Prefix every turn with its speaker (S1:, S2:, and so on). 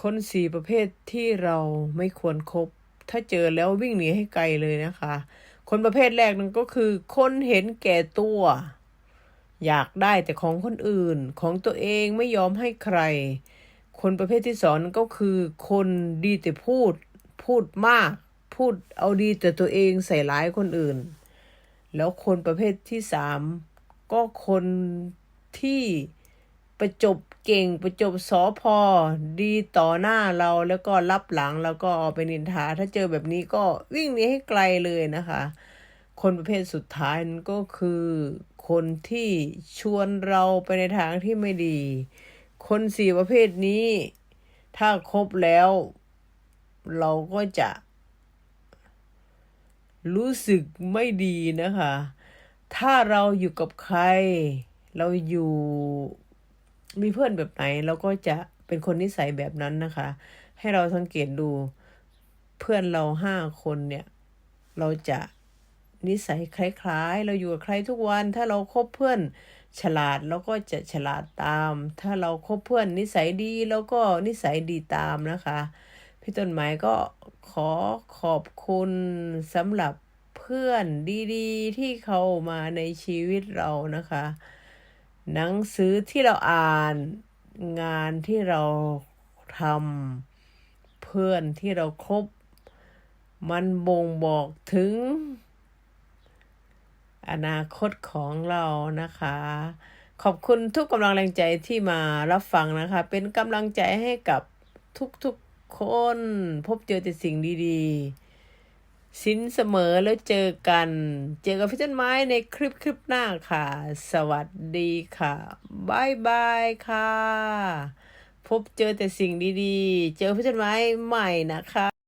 S1: คนสี่ประเภทที่เราไม่ควรครบ ถ้าเจอแล้ววิ่งหนีให้ไกลเลยนะคะ คนประเภทแรกนั่นก็คือ คนเห็นแก่ตัว อยากได้แต่ของคนอื่น ของตัวเองไม่ยอมให้ใคร คนประเภทที่สองนั่นก็คือ คนดีแต่พูด พูดมาก พูดเอาดีแต่ตัวเองใส่ร้ายคนอื่น แล้วคนประเภทที่สามก็คนที่ ประจบเก่งประจบสอพอดีต่อหน้าเราแล้วก็รับหลังแล้วก็เอาไปนินทา ถ้าเจอแบบนี้ก็วิ่งหนีให้ไกลเลยนะคะ คนประเภทสุดท้ายนั่นก็คือคนที่ชวนเราไปในทางที่ไม่ดี คนสี่ประเภทนี้ ถ้าครบแล้ว เราก็จะ รู้สึกไม่ดีนะคะ ถ้าเราอยู่กับใคร เราอยู่ มีเพื่อนแบบไหนเราก็จะเป็นคนนิสัยแบบนั้นนะคะ ให้เราสังเกตดูเพื่อนเราห้าคนเนี่ย เราจะนิสัยคล้าย ๆ เราอยู่กับใครทุกวัน ถ้าเราคบเพื่อนฉลาดเราก็จะฉลาดตาม ถ้าเราคบเพื่อนนิสัยดีเราก็นิสัยดีตามนะคะ พี่ต้นไม้ก็ขอขอบคุณสำหรับเพื่อนดีๆ ที่เข้ามาในชีวิตเรานะคะ หนังสือที่เราอ่านงานที่เราทำเพื่อนที่เราคบมันบ่งบอกถึง อนาคตของเรานะคะ ขอบคุณทุกกำลังแรงใจที่มารับฟังนะคะ เป็นกำลังใจให้กับทุกๆคน พบเจอแต่สิ่งดี ๆ สินเสมอแล้วเจอกัน เจอกับพี่ต้นไม้ในคลิปคลิปหน้าค่ะ สวัสดีค่ะบายบายค่ะ พบเจอแต่สิ่งดีๆ เจอพี่ต้นไม้ใหม่นะคะ